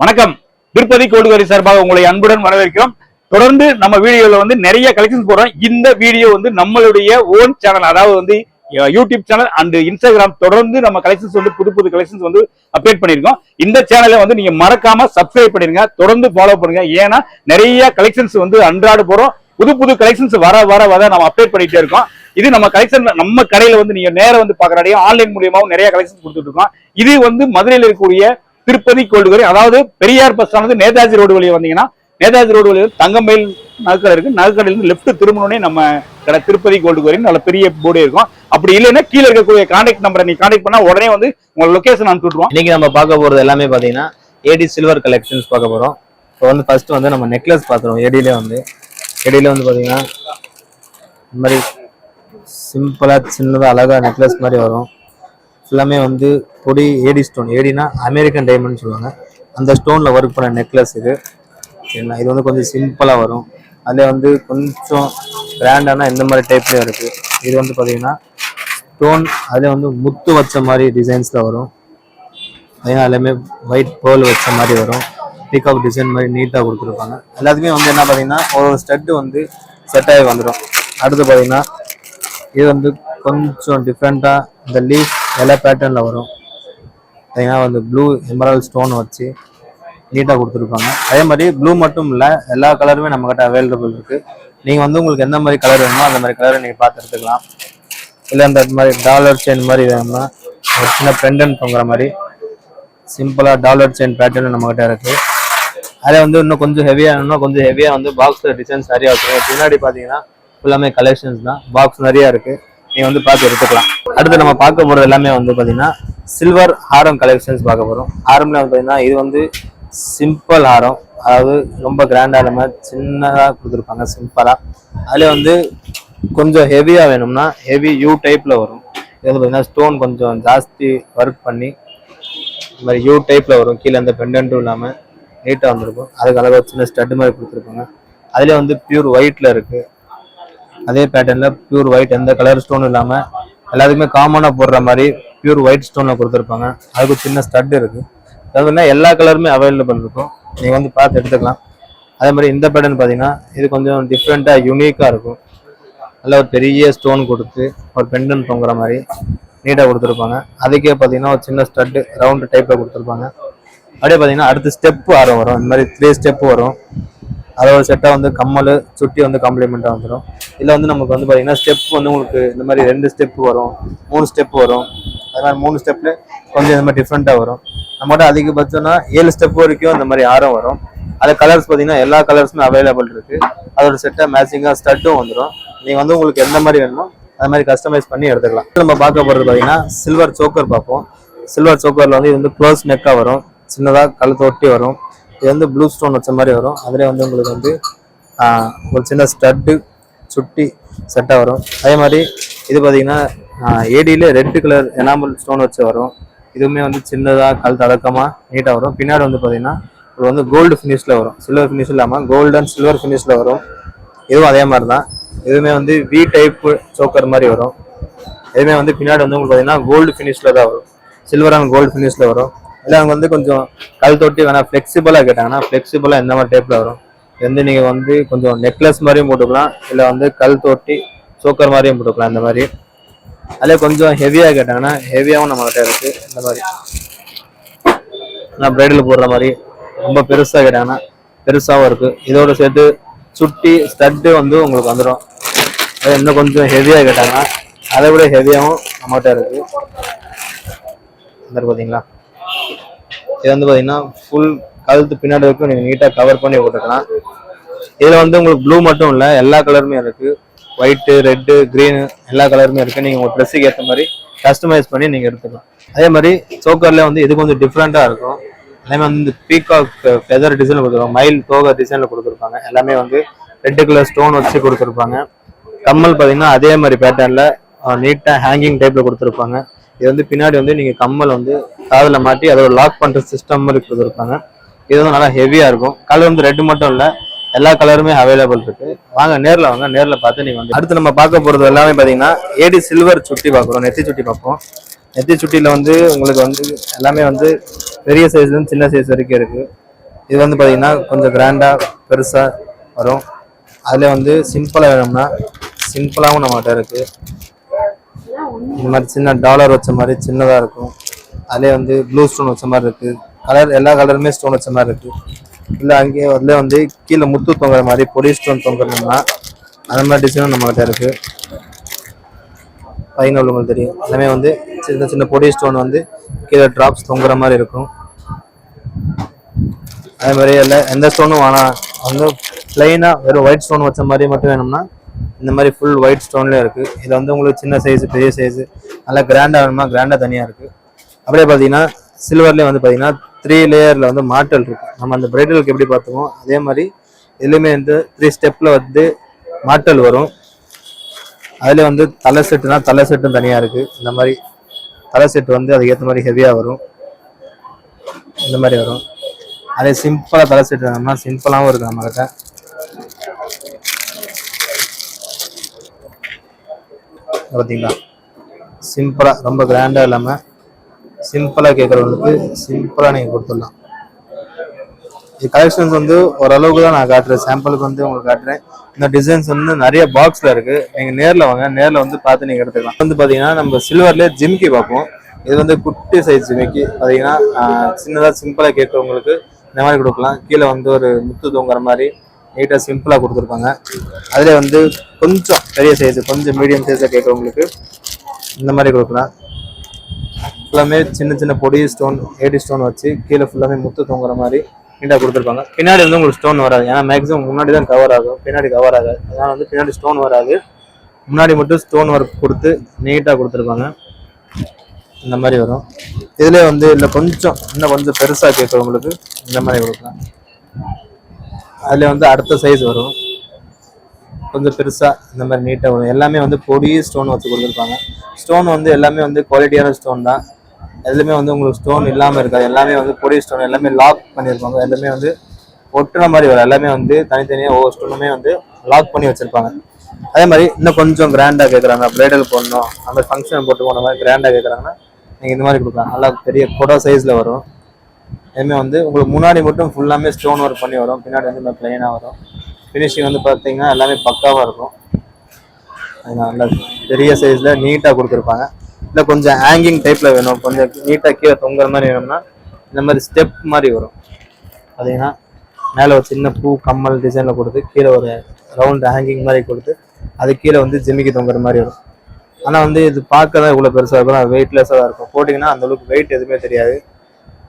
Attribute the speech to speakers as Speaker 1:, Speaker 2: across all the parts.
Speaker 1: வணக்கம். திருப்பதி கோடுகரி சார்பாக உங்களை அன்புடன் வரவேற்கிறோம். தொடர்ந்து நம்ம வீடியோல வந்து நிறைய கலெக்ஷன்ஸ் போடுறோம். இந்த வீடியோ வந்து நம்மளுடைய ஓன் சேனல் அதாவது வந்து யூடியூப் சேனல் அண்ட் இன்ஸ்டாகிராம் தொடர்ந்து நம்ம கலெக்ஷன்ஸ் வந்து புது புது கலெக்ஷன்ஸ் வந்து அப்டேட் பண்ணிருக்கோம் இந்த சேனலை வந்து நீங்க மறக்காம சப்ஸ்கிரைப் பண்ணிருங்க தொடர்ந்து ஃபாலோ பண்ணுங்க. ஏன்னா நிறைய கலெக்ஷன்ஸ் வந்து அன்றாட போறோம். புது புது கலெக்ஷன்ஸ் வர வர வர நம்ம அப்டேட் பண்ணிட்டே இருக்கோம். இது நம்ம கலெக்ஷன் நம்ம கடையில வந்து நீங்க நேரம் வந்து பாக்குறாடியும் ஆன்லைன் மூலியமாவும் நிறைய கலெக்ஷன்ஸ் கொடுத்துட்டு இருக்கோம். இது வந்து மதுரையில் இருக்கக்கூடிய திருப்பதி கோல்டுகரை அதாவது பெரியார் பஸ் ஆனது நேதாஜி ரோடு வழியா வந்தீங்கன்னா நேதாஜி ரோடு வழியில் தங்கம்பயில் நகைக்கடை இருக்கு. நகைக்கடையிலிருந்து லெஃப்ட் திரும்பணுனே நம்ம கடை திருப்பதி கோல்டுகரின்னு நல்ல பெரிய போர்டே இருக்கும். அப்படி இல்லைன்னா கீழே இருக்கக்கூடிய கான்டாக்ட் நம்பரை நீ கான்டாக்ட் பண்ணா உடனே வந்து உங்க லொகேஷன் அனுப்பிச்சு விட்டுருவோம்.
Speaker 2: இன்னைக்கு நம்ம பார்க்க போறது எல்லாமே பாத்தீங்கன்னா ஏடி சில்வர் கலெக்ஷன்ஸ் பார்க்க போறோம். இப்போ வந்து ஃபர்ஸ்ட் வந்து நம்ம நெக்லஸ் பார்த்துருவோம். ஏடியில வந்து. ஏடியில வந்து பாத்தீங்கன்னா இந்த மாதிரி சிம்பிளா சின்னதாக அழகா நெக்லஸ் மாதிரி வரும். ஃபுல்லாமே வந்து பொடி ஏடி ஸ்டோன் ஏடினா அமெரிக்கன் டைமண்ட் சொல்லுவாங்க. அந்த ஸ்டோனில் ஒர்க் பண்ண நெக்லஸ் இது. சரிங்களா இது வந்து கொஞ்சம் சிம்பிளாக வரும். அதில் வந்து கொஞ்சம் கிராண்டானா இந்த மாதிரி டைப்லேயும் இருக்குது இது வந்து பார்த்தீங்கன்னா ஸ்டோன் அதில் வந்து முத்து வச்ச மாதிரி டிசைன்ஸில் வரும். பார்த்தீங்கன்னா எல்லாமே ஒயிட் பேர்ல் வச்ச மாதிரி வரும். பீகாக் டிசைன் மாதிரி நீட்டாக கொடுத்துருப்பாங்க. எல்லாத்துக்குமே வந்து என்ன பார்த்தீங்கன்னா ஒரு ஒரு ஸ்டட்டு வந்து செட் ஆகி வந்துடும் அடுத்து பார்த்தீங்கன்னா இது வந்து கொஞ்சம் டிஃப்ரெண்ட்டாக இந்த லீஃப் எல்லா பேட்டர்னில் வரும். பார்த்தீங்கன்னா வந்து ப்ளூ எமரால் ஸ்டோன் வச்சு நீட்டாக கொடுத்துருப்பாங்க அதே மாதிரி ப்ளூ மட்டும் இல்லை எல்லா கலருமே நம்மக்கிட்ட அவைலபிள் இருக்குது நீங்கள் வந்து உங்களுக்கு எந்த மாதிரி கலர் வேணுமோ அந்த மாதிரி கலரை நீங்கள் பார்த்து எடுத்துக்கலாம். இல்லை அந்த மாதிரி டாலர் செயின் மாதிரி வேணும்னா ஒரு சின்ன பெண்டன் தொங்குற மாதிரி சிம்பிளாக டாலர் செயின் பேட்டர்ன் நம்மக்கிட்ட இருக்குது இருக்கு. அதே வந்து இன்னும் கொஞ்சம் ஹெவியாக இன்னும் கொஞ்சம் ஹெவியாக வந்து பாக்ஸில் டிசைன் சரியாக இருக்கும் பின்னாடி பார்த்தீங்கன்னா ஃபுல்லாமே கலெக்ஷன்ஸ் தான். பாக்ஸ் நிறையா இருக்குது நீங்க வந்து பார்த்து எடுத்துக்கலாம். அடுத்து நம்ம பார்க்க போறது எல்லாமே வந்து பாத்தீங்கன்னா சில்வர் ஹாரம் கலெக்ஷன்ஸ் பார்க்க போறோம். ஹாரம்ல வந்து பாத்தீங்கன்னா இது வந்து சிம்பிள் ஹாரம் அதாவது ரொம்ப கிராண்டா இல்லாம சின்னதா கொடுத்துருப்பாங்க சிம்பிளா அதுல வந்து கொஞ்சம் ஹெவியா வேணும்னா ஹெவி யூ டைப்ல வரும். இது வந்து பாத்தீங்கன்னா ஸ்டோன் கொஞ்சம் ஜாஸ்தி ஒர்க் பண்ணி இந்த மாதிரி யூ டைப்ல வரும். கீழே அந்த பெண்டன்ட்டும் இல்லாம நீட்டா வந்திருக்கும். அதுக்கு அழகாக சின்ன ஸ்டட் மாதிரி கொடுத்துருப்பாங்க. அதுல வந்து பியூர் ஒயிட்ல இருக்கு. அதே பேட்டர்ன்ல பியூர் ஒயிட் எந்த கலர் ஸ்டோனும் இல்லாம எல்லாத்துக்குமே காமனா போடுற மாதிரி பியூர் ஒயிட் ஸ்டோன்ல கொடுத்துருப்பாங்க. அதுக்கு சின்ன ஸ்டட் இருக்கு. அது எல்லா கலருமே அவைலபிள் இருக்கும். நீங்க வந்து பார்த்து எடுத்துக்கலாம். அதே மாதிரி இந்த பேட்டர்ன் பாத்தீங்கன்னா இது கொஞ்சம் டிஃப்ரெண்டா யூனிக்கா இருக்கும். நல்ல ஒரு பெரிய ஸ்டோன் கொடுத்து ஒரு பெண்டன் தொங்குற மாதிரி நீட்டாக கொடுத்துருப்பாங்க. அதுக்கே பார்த்தீங்கன்னா ஒரு சின்ன ஸ்டட்டு ரவுண்டு டைப்பில் கொடுத்துருப்பாங்க. அப்படியே பார்த்தீங்கன்னா அடுத்த ஸ்டெப் ஆரம் வரும். இந்த மாதிரி த்ரீ ஸ்டெப் வரும். அதோட செட்டாக வந்து கம்மல் சுட்டி வந்து காம்ப்ளிமெண்ட்டாக வந்துடும் இதில் வந்து நமக்கு வந்து பார்த்தீங்கன்னா ஸ்டெப் வந்து உங்களுக்கு இந்த மாதிரி ரெண்டு ஸ்டெப் வரும் மூணு ஸ்டெப் வரும். அது மாதிரி மூணு ஸ்டெப்பில் கொஞ்சம் இந்த மாதிரி டிஃப்ரெண்ட்டாக வரும். நம்மகிட்ட அதிகபட்சம்னா ஏழு ஸ்டெப் வரைக்கும் இந்த மாதிரி ஆரம் வரும். அது கலர்ஸ் பார்த்தீங்கன்னா எல்லா கலர்ஸுமே அவைலபிள் இருக்குது அதோட செட்டாக மேட்சிங்காக ஸ்டட்டும் வந்துடும் நீங்கள் வந்து உங்களுக்கு எந்த மாதிரி வேணுமோ அது மாதிரி கஸ்டமைஸ் பண்ணி எடுத்துக்கலாம். நம்ம பார்க்க போகிறது பார்த்தீங்கன்னா சில்வர் சோக்கர் பார்ப்போம். சில்வர் சோக்கரில் வந்து இது வந்து க்ளோஸ் நெக்காக வரும். சின்னதாக கழுத்து ஒட்டி வரும். இது வந்து ப்ளூ ஸ்டோன் வச்ச மாதிரி வரும். அதிலே வந்து உங்களுக்கு வந்து ஒரு சின்ன ஸ்டட்டு சுட்டி செட்டாக வரும். அதே மாதிரி இது பார்த்தீங்கன்னா ஏடியில் ரெட் கலர் எனாமல் ஸ்டோன் வச்சு வரும். இதுவுமே வந்து சின்னதாக கல் தடக்கமாக நீட்டாக வரும். பின்னாடி வந்து பார்த்தீங்கன்னா இது வந்து கோல்டு ஃபினிஷில் வரும். சில்வர் ஃபினிஷ் இல்லாமல் கோல்டு அண்ட் சில்வர் ஃபினிஷில் வரும். இதுவும் அதே மாதிரி தான் இதுவுமே வந்து வி டைப்பு சோக்கர் மாதிரி வரும். இதுவுமே வந்து பின்னாடி வந்து உங்களுக்கு பார்த்தீங்கன்னா கோல்டு ஃபினிஷில் தான் வரும். சில்வர் அண்ட் கோல்டு ஃபினிஷில் வரும். இல்லை அவங்க வந்து கொஞ்சம் கல் தொட்டி வேணா ஃப்ளெக்சிபிளாக கேட்டாங்கன்னா ஃப்ளெக்சிபிளாக எந்த மாதிரி டைப்பில் வரும்? வந்து நீங்கள் வந்து கொஞ்சம் நெக்லஸ் மாதிரியும் போட்டுக்கலாம். இல்லை வந்து கல் தொட்டி சோக்கர் மாதிரியும் போட்டுக்கலாம் இந்த மாதிரி. அதே கொஞ்சம் ஹெவியாக கேட்டாங்கன்னா ஹெவியாகவும் நம்மகிட்ட இருக்குது இந்த மாதிரி. நான் பிரைடில் போடுற மாதிரி ரொம்ப பெருசாக கேட்டாங்கன்னா பெருசாகவும் இருக்குது இதோட சேர்த்து சுட்டி ஸ்டட்டு வந்து உங்களுக்கு வந்துடும் அது இன்னும் கொஞ்சம் ஹெவியாக கேட்டாங்கன்னா அதை விட ஹெவியாகவும் நம்மகிட்ட இருக்குது இந்த பார்த்தீங்களா இது வந்து பார்த்தீங்கன்னா ஃபுல் கழுத்து பின்னாடி வரைக்கும் நீங்கள் நீட்டாக கவர் பண்ணி போட்டுக்கலாம். இதில் வந்து உங்களுக்கு ப்ளூ மட்டும் இல்லை எல்லா கலருமே இருக்குது ஒயிட்டு ரெட்டு க்ரீனு எல்லா கலருமே இருக்குது நீங்கள் உங்கள் ட்ரெஸ்ஸுக்கு ஏற்ற மாதிரி கஸ்டமைஸ் பண்ணி நீங்கள் எடுத்துக்கலாம். அதே மாதிரி சோக்கரில் வந்து இது கொஞ்சம் டிஃப்ரெண்ட்டாக இருக்கும். அதே மாதிரி வந்து பீகாக் ஃபெதர் டிசைனில் கொடுத்துருவாங்க மயில் தோகை டிசைனில் கொடுத்துருப்பாங்க. எல்லாமே வந்து ரெட்டு கலர் ஸ்டோன் வச்சு கொடுத்துருப்பாங்க. கம்மல் பார்த்தீங்கன்னா அதே மாதிரி பேட்டர்னில் நீட்டாக ஹேங்கிங் டைப்பில் கொடுத்துருப்பாங்க. இது வந்து பின்னாடி வந்து நீங்கள் கம்மல் வந்து காதில் மாட்டி அதோட லாக் பண்ணுற சிஸ்டம் இருக்கிறது இருப்பாங்க இது வந்து நல்லா ஹெவியாக இருக்கும். கலர் வந்து ரெட்டு மட்டும் இல்லை. எல்லா கலருமே அவைலபிள் இருக்கு. வாங்க நேரில் வாங்க. நேரில் பார்த்து நீங்கள் வந்து அடுத்து நம்ம பார்க்க போகிறது எல்லாமே பார்த்தீங்கன்னா ஏடி சில்வர் சுட்டி பார்க்குறோம். நெத்தி சுட்டி பார்ப்போம். நெத்தி சுட்டியில் வந்து உங்களுக்கு வந்து எல்லாமே வந்து பெரிய சைஸ்லேருந்து சின்ன சைஸ் வரைக்கும் இருக்குது இது வந்து பார்த்தீங்கன்னா கொஞ்சம் கிராண்டாக பெருசாக வரும். அதில் வந்து சிம்பிளாக வேணும்னா சிம்பிளாகவும் நம்மகிட்ட இருக்குது இந்த மாதிரி சின்ன டாலர் வச்ச மாதிரி சின்னதாக இருக்கும். அதிலே வந்து ப்ளூ ஸ்டோன் வச்ச மாதிரி இருக்குது கலர் எல்லா கலருமே ஸ்டோன் வச்ச மாதிரி இருக்குது இல்லை அங்கேயே அதில் வந்து கீழே முத்து தொங்குற மாதிரி பொடி ஸ்டோன் தொங்குறதுனா அந்த மாதிரி டிசைனும் நம்மகிட்ட இருக்குது பையன் உள்ளவங்களுக்கு தெரியும். எல்லாமே வந்து சின்ன சின்ன பொடி ஸ்டோன் வந்து கீழே ட்ராப்ஸ் தொங்குற மாதிரி இருக்கும். அதே மாதிரி எல்லாம் எந்த ஸ்டோனும் வேணாம். வந்து பிளெயினாக வெறும் ஒயிட் ஸ்டோன் வச்ச மாதிரி மட்டும் வேணும்னா இந்த மாதிரி ஃபுல் ஒயிட் ஸ்டோன்லேயே இருக்குது இதில் வந்து உங்களுக்கு சின்ன சைஸு பெரிய சைஸு நல்லா கிராண்டாக வேணுமா? கிராண்டாக தனியாக இருக்குது அப்படியே பார்த்தீங்கன்னா சில்வர்லேயே வந்து பார்த்தீங்கன்னா த்ரீ லேயரில் வந்து மாட்டல் இருக்குது நம்ம அந்த பிரைடலுக்கு எப்படி பார்த்தோமோ அதே மாதிரி இதுலேயுமே வந்து த்ரீ ஸ்டெப்பில் வந்து மாட்டல் வரும். அதில் வந்து தலை செட்டுனா தலை செட்டும் தனியாக இருக்குது இந்த மாதிரி தலை செட்டு வந்து அதுக்கேற்ற மாதிரி ஹெவியாக வரும். இந்த மாதிரி வரும். அதே சிம்பிளாக தலை செட்டு வேணும்னா சிம்பிளாகவும் இருக்குது நம்மகிட்ட. பார்த்தீங்களா? சிம்பிளாக ரொம்ப கிராண்டாக இல்லாமல் சிம்பிளாக கேட்குறவங்களுக்கு சிம்பிளாக நீங்கள் கொடுத்துடலாம். இது கலெக்ஷன்ஸ் வந்து ஓரளவுக்கு தான் நான் காட்டுறேன். சாம்பிளுக்கு வந்து உங்களுக்கு காட்டுறேன். இந்த டிசைன்ஸ் வந்து நிறைய பாக்ஸில் இருக்குது நீங்கள் நேரில் வாங்க. நேரில் வந்து பார்த்து நீங்கள் எடுத்துக்கலாம். வந்து பார்த்தீங்கன்னா நம்ம சில்வர்லேயே ஜிமிக்கி பார்ப்போம். இது வந்து குட்டி சைஸ் ஜிமிக்கி பார்த்தீங்கன்னா சின்னதாக சிம்பிளாக கேட்குறவங்களுக்கு இந்த மாதிரி கொடுக்கலாம். கீழே வந்து ஒரு முத்து தூங்குற மாதிரி நீட்டாக சிம்பிளாக கொடுத்துருப்பாங்க. அதில் வந்து கொஞ்சம் பெரிய சைஸு கொஞ்சம் மீடியம் சைஸாக கேட்குறவங்களுக்கு இந்த மாதிரி கொடுக்கலாம். ஃபுல்லாமே சின்ன சின்ன பொடி ஸ்டோன் ஏடி ஸ்டோன் வச்சு கீழே ஃபுல்லாமே முத்து தொங்குற மாதிரி நீட்டாக கொடுத்துருப்பாங்க. பின்னாடி வந்து உங்களுக்கு ஸ்டோன் வராது. ஏன்னா மேக்ஸிமம் முன்னாடி தான் கவர் ஆகும். பின்னாடி கவர் ஆகாது. அதனால் வந்து பின்னாடி ஸ்டோன் வராது. முன்னாடி மட்டும் ஸ்டோன் ஒர்க் கொடுத்து நீட்டாக கொடுத்துருப்பாங்க. இந்த மாதிரி வரும். இதில் வந்து இல்லை கொஞ்சம் இன்னும் கொஞ்சம் பெருசாக கேட்குறவங்களுக்கு இந்த மாதிரி கொடுக்கலாம். அதில் வந்து அடுத்த சைஸ் வரும். கொஞ்சம் பெருசாக இந்த மாதிரி நீட்டாக வரும். எல்லாமே வந்து பொடி ஸ்டோன் வச்சு கொடுத்துருப்பாங்க. ஸ்டோன் வந்து எல்லாமே வந்து குவாலிட்டியான ஸ்டோன் தான். எதுலையுமே வந்து உங்களுக்கு ஸ்டோன் இல்லாமல் இருக்காது. எல்லாமே வந்து பொடி ஸ்டோன் எல்லாமே லாக் பண்ணியிருப்பாங்க. எல்லாமே வந்து ஒட்டுற மாதிரி வரும். எல்லாமே வந்து தனித்தனியாக ஒவ்வொரு ஸ்டோனுமே வந்து லாக் பண்ணி வச்சுருப்பாங்க. அதே மாதிரி இன்னும் கொஞ்சம் கிராண்டாக கேட்குறாங்க பிரைடல் போடணும். அந்த மாதிரி ஃபங்க்ஷன் போட்டு போன மாதிரி கிராண்டாக கேட்குறாங்கன்னா நீங்கள் இந்த மாதிரி கொடுக்கலாம். நல்லா பெரிய கொடை சைஸில் வரும். அதுவுமே வந்து உங்களுக்கு முன்னாடி மட்டும் ஃபுல்லாமே ஸ்டோன் ஒர்க் பண்ணி வரும். பின்னாடி வந்து இந்த ப்ளைனாக வரும். ஃபினிஷிங் வந்து பார்த்தீங்கன்னா எல்லாமே பக்காவாக இருக்கும். அது நல்லா பெரிய சைஸில் நீட்டாக கொடுத்துருப்பாங்க. இல்லை கொஞ்சம் ஹேங்கிங் டைப்பில் வேணும். கொஞ்சம் நீட்டாக கீழே தொங்குற மாதிரி வேணும்னா இந்த மாதிரி ஸ்டெப் மாதிரி வரும். பார்த்தீங்கன்னா மேலே ஒரு சின்ன பூ கம்மல் டிசைனில் கொடுத்து கீழே ஒரு ரவுண்ட் ஹேங்கிங் மாதிரி கொடுத்து அது கீழே வந்து ஜிமிக்கி தொங்குற மாதிரி வரும். ஆனால் வந்து இது பார்க்க தான் இவ்வளோ பெருசாக இருக்கும் வெயிட்லெஸ்ஸாக தான் இருக்கும். போட்டிங்கன்னா அந்தளவுக்கு வெயிட் எதுவுமே தெரியாது.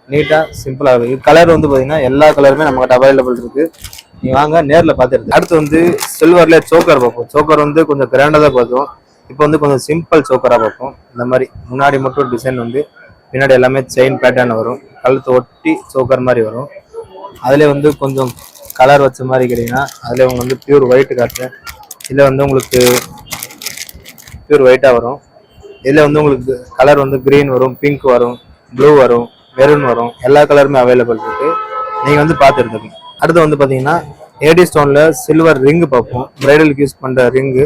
Speaker 2: நீட்டாக சிம்பிளாக இருக்குது இது கலர் வந்து பார்த்தீங்கன்னா எல்லா கலருமே நம்மகிட்ட அவைலபிள் இருக்குது நீங்கள் வாங்க நேரில் பார்த்துருக்கு அடுத்து வந்து சில்வரில் சோக்கர் பார்ப்போம். சோக்கர் வந்து கொஞ்சம் கிராண்டாக தான் பார்த்தோம் இப்போ வந்து கொஞ்சம் சிம்பிள் சோக்கராக பார்ப்போம். இந்த மாதிரி முன்னாடி மட்டும் டிசைன் வந்து பின்னாடி எல்லாமே செயின் பேட்டர்ன் வரும். கழுத்து ஒட்டி சோக்கர் மாதிரி வரும். அதில் வந்து கொஞ்சம் கலர் வச்ச மாதிரி கேட்டிங்கன்னா அதில் உங்களுக்கு வந்து பியூர் ஒயிட் காட்டுறேன். இதில் வந்து உங்களுக்கு பியூர் ஒயிட்டாக வரும். இதில் வந்து உங்களுக்கு கலர் வந்து க்ரீன் வரும் பிங்க் வரும் ப்ளூ வரும். மெரூன் வரும். எல்லா கலருமே அவைலபிள் இருக்கு. நீங்கள் வந்து பார்த்து எடுத்துக்கணும். அடுத்து வந்து பார்த்தீங்கன்னா ஏடி ஸ்டோனில் சில்வர் ரிங்கு பார்ப்போம். பிரைடலுக்கு யூஸ் பண்ணுற ரிங்கு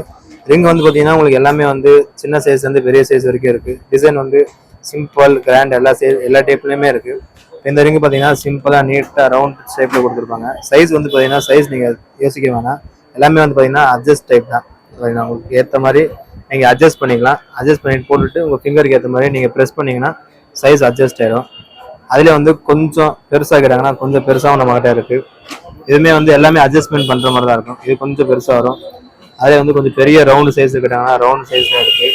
Speaker 2: ரிங் வந்து பார்த்தீங்கன்னா உங்களுக்கு எல்லாமே வந்து சின்ன சைஸ்லேருந்து பெரிய சைஸ் வரைக்கும் இருக்குது டிசைன் வந்து சிம்பிள் கிராண்ட் எல்லா சைஸ் எல்லா டைப்லேயுமே இருக்குது இந்த ரிங்கு பார்த்தீங்கன்னா சிம்பிளாக நீட்டாக ரவுண்ட் ஷேப்பில் கொடுத்துருப்பாங்க. சைஸ் வந்து பார்த்தீங்கன்னா சைஸ் நீங்கள் யோசிக்க வேணாம். எல்லாமே வந்து பார்த்தீங்கன்னா அட்ஜஸ்ட் டைப் தான். உங்களுக்கு ஏற்ற மாதிரி நீங்கள் அட்ஜஸ்ட் பண்ணிக்கலாம். அட்ஜஸ்ட் பண்ணிட்டு போட்டுட்டு உங்கள் ஃபிங்கருக்கு ஏற்ற மாதிரி நீங்கள் ப்ரெஸ் பண்ணீங்கன்னா சைஸ் அட்ஜஸ்ட் ஆயிடும் அதில் வந்து கொஞ்சம் பெருசாக கேட்டாங்கன்னா கொஞ்சம் பெருசாகவும் நம்மகிட்ட இருக்குது இதுவுமே வந்து எல்லாமே அட்ஜஸ்ட்மெண்ட் பண்ணுற மாதிரி தான் இருக்கும். இது கொஞ்சம் பெருசாக வரும். அதே வந்து கொஞ்சம் பெரிய ரவுண்டு சைஸ் கேட்டாங்கன்னா ரவுண்ட் சைஸில் இருக்குது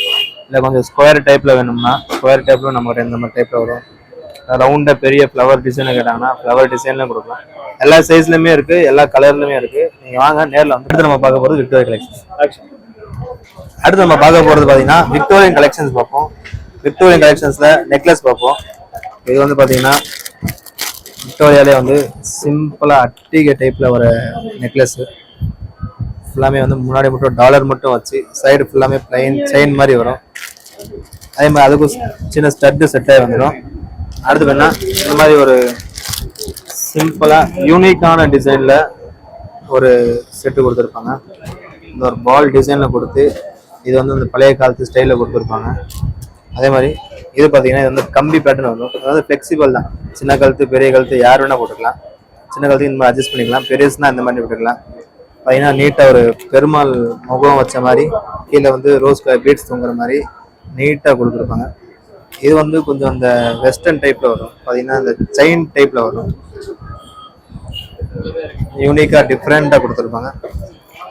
Speaker 2: இல்லை கொஞ்சம் ஸ்கொயர் டைப்பில் வேணும்னா ஸ்கொயர் டைப்பில் நம்மகிட்ட இந்த மாதிரி டைப்பில் வரும். ரவுண்டாக பெரிய ஃப்ளவர் டிசைன் கேட்டாங்கன்னா ஃப்ளவர் டிசைன்லையும் கொடுக்கலாம். எல்லா சைஸ்லையுமே இருக்குது எல்லா கலர்லையுமே இருக்குது நீங்கள் வாங்க நேரில் வந்து அடுத்து நம்ம பார்க்க போகிறது விக்டோரியா கலெக்ஷன் அடுத்து நம்ம பார்க்க போகிறது பார்த்தீங்கன்னா விக்டோரியன் கலெக்ஷன்ஸ் பார்ப்போம். விக்டோரியன் கலெக்ஷன்ஸில் நெக்லஸ் பார்ப்போம். இது வந்து பார்த்தீங்கன்னா விக்டோரியாலே வந்து சிம்பிளாக அட்டிகை டைப்பில் ஒரு நெக்லஸ்ஸு ஃபுல்லாமே வந்து முன்னாடி மட்டும் டாலர் மட்டும் வச்சு சைடு ஃபுல்லாமே பிளைன் செயின் மாதிரி வரும். அதே மாதிரி அதுக்கும் சின்ன ஸ்டட்டு செட்டாகி வந்துடும் அடுத்து வேணா இந்த மாதிரி ஒரு சிம்பிளாக யூனிக்கான டிசைனில் ஒரு செட்டு கொடுத்துருப்பாங்க. இந்த ஒரு பால் டிசைனில் கொடுத்து இது வந்து இந்த பழைய காலத்து ஸ்டைலில் கொடுத்துருப்பாங்க. அதே மாதிரி இது பார்த்தீங்கன்னா இது வந்து கம்பி பேட்டர்ன் வரும். அதாவது ஃப்ளெக்சிபிள் தான். சின்ன கழுத்து பெரிய கழுத்து யார் வேணால் போட்டுக்கலாம். சின்ன கழுத்து இந்த மாதிரி அட்ஜஸ்ட் பண்ணிக்கலாம். பெருசுனா இந்த மாதிரி போட்டுக்கலாம். பார்த்தீங்கன்னா நீட்டாக ஒரு பெருமாள் முகம் வச்ச மாதிரி கீழே வந்து ரோஸ் கலர் பீட்ஸ் தொங்குற மாதிரி நீட்டாக கொடுத்துருப்பாங்க. இது வந்து கொஞ்சம் அந்த வெஸ்டர்ன் டைப்பில் வரும். பார்த்தீங்கன்னா இந்த செயின் டைப்பில் வரும். யூனிக்காக டிஃப்ரெண்ட்டாக கொடுத்துருப்பாங்க.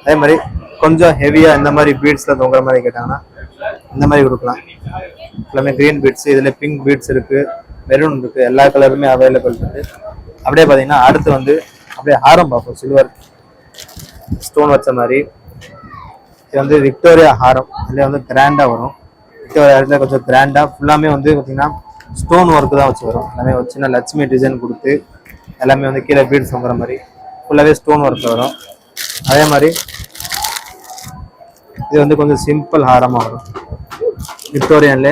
Speaker 2: அதே மாதிரி கொஞ்சம் ஹெவியாக இந்த மாதிரி பீட்ஸில் தொங்குற மாதிரி கேட்டாங்கன்னா இந்த மாதிரி கொடுக்கலாம். எல்லாமே க்ரீன் பீட்ஸ் இதில் பிங்க் பீட்ஸ் இருக்குது மெரூன் இருக்குது எல்லா கலருமே அவைலபிள் இருக்குது அப்படியே பார்த்தீங்கன்னா அடுத்து வந்து அப்படியே ஹாரம் பார்ப்போம் சில்வர் ஸ்டோன் வச்ச மாதிரி. இது வந்து விக்டோரியா ஹாரம் இதில் வந்து கிராண்டாக வரும். விக்டோரியா ஹாரத்தில் கொஞ்சம் கிராண்டாக ஃபுல்லாமே வந்து பார்த்தீங்கன்னா ஸ்டோன் ஒர்க்கு தான் வச்சு வரும். எல்லாமே ஒரு சின்ன லட்சுமி டிசைன் கொடுத்து எல்லாமே வந்து கீழே பீட்ஸ் வாங்குற மாதிரி. ஃபுல்லாகவே ஸ்டோன் ஒர்க்கில் வரும். அதே மாதிரி இது வந்து கொஞ்சம் சிம்பிள் ஹாரமாக வரும். விக்டோரியன்ல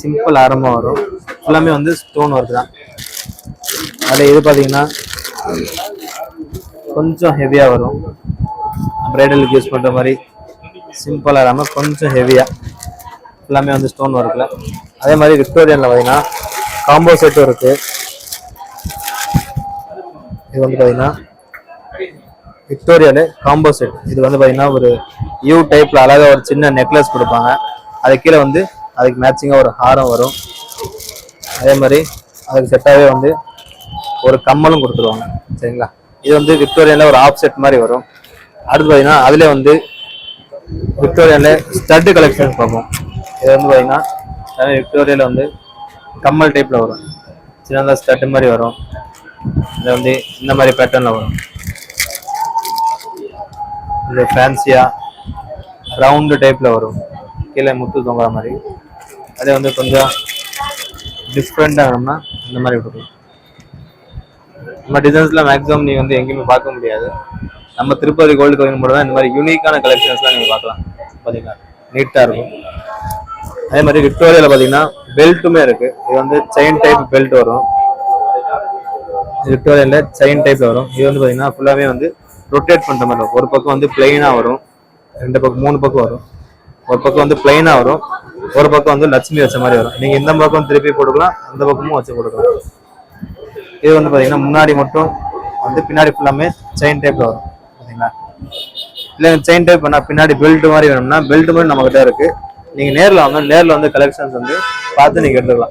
Speaker 2: சிம்பிள் ஹாரமாக வரும். ஃபுல்லாமே வந்து ஸ்டோன் ஒர்க் தான். அதில் இது பார்த்தீங்கன்னா கொஞ்சம் ஹெவியாக வரும். பிரைடலுக்கு யூஸ் பண்ணுற மாதிரி சிம்பிளாக இல்லாமல் கொஞ்சம் ஹெவியாக எல்லாமே வந்து ஸ்டோன் ஒர்க்கில் அதே மாதிரி விக்டோரியனில் பார்த்தீங்கன்னா காம்போ செட்டும் இருக்குது இது வந்து பார்த்தீங்கன்னா விக்டோரியாவில் காம்போ செட் இது வந்து பார்த்தீங்கன்னா ஒரு யூ டைப்பில் அழகாக ஒரு சின்ன நெக்லஸ் கொடுப்பாங்க. அது கீழே வந்து அதுக்கு மேட்சிங்காக ஒரு ஹாரம் வரும். அதே மாதிரி அதுக்கு செட்டாகவே வந்து ஒரு கம்மலும் கொடுத்துருவாங்க. சரிங்களா? இது வந்து விக்டோரியாவில் ஒரு ஆஃப் செட் மாதிரி வரும். அடுத்து பார்த்தீங்கன்னா அதில் வந்து விக்டோரியாவில் ஸ்டட்டு கலெக்ஷன்ஸ் பார்ப்போம். இது வந்து பார்த்தீங்கன்னா விக்டோரியாவில் வந்து கம்மல் டைப்பில் வரும். சின்னதாக ஸ்டட்டு மாதிரி வரும். இது வந்து இந்த மாதிரி பேட்டர்னில் வரும். இந்த ஃபேன்சியாக ரவுண்டு டைப்பில் வரும். கீழே முத்து தொங்குற மாதிரி. அதே வந்து கொஞ்சம் டிஃப்ரெண்ட்டாக வேணும்னா இந்த மாதிரி கொடுக்கலாம். நம்ம டிசைன்ஸ்லாம் மேக்ஸிமம் நீங்கள் வந்து எங்கேயுமே பார்க்க முடியாது. நம்ம திருப்பதி கோல்டு கோயில் மட்டும் தான் இந்த மாதிரி யூனிக்கான கலெக்ஷன்ஸ்லாம் நீங்கள் பார்க்கலாம். பார்த்தீங்கன்னா நீட்டாக இருக்கும். அதே மாதிரி விக்டோரியாவில் பார்த்தீங்கன்னா பெல்ட்டுமே இருக்குது இது வந்து செயின் டைப் பெல்ட் வரும். விக்டோரியாவில் செயின் டைப்பில் வரும். இது வந்து பார்த்தீங்கன்னா ஃபுல்லாகவே வந்து ரொட்டேட் பண்ணுற மாதிரி வரும். ஒரு பக்கம் வந்து பிளெயினாக வரும். ரெண்டு பக்கம் மூணு பக்கம் வரும். ஒரு பக்கம் வந்து பிளெயினாக வரும். ஒரு பக்கம் வந்து லட்சுமி வச்ச மாதிரி வரும். நீங்கள் இந்த பக்கம் திருப்பி போட்டுக்கலாம் அந்த பக்கமும் வச்சு கொடுக்கலாம் இது வந்து பார்த்தீங்கன்னா முன்னாடி மட்டும் வந்து பின்னாடி ஃபுல்லாமே செயின் டைப்பில் வரும். பார்த்தீங்களா இல்லை செயின் டைப் பண்ணால் பின்னாடி பெல்ட் மாதிரி வேணும்னா பெல்ட் மாதிரி நம்மகிட்ட இருக்குது நீங்கள் நேரில் வாங்க நேரில் வந்து கலெக்ஷன்ஸ் வந்து பார்த்து நீங்கள் எடுத்துக்கலாம்.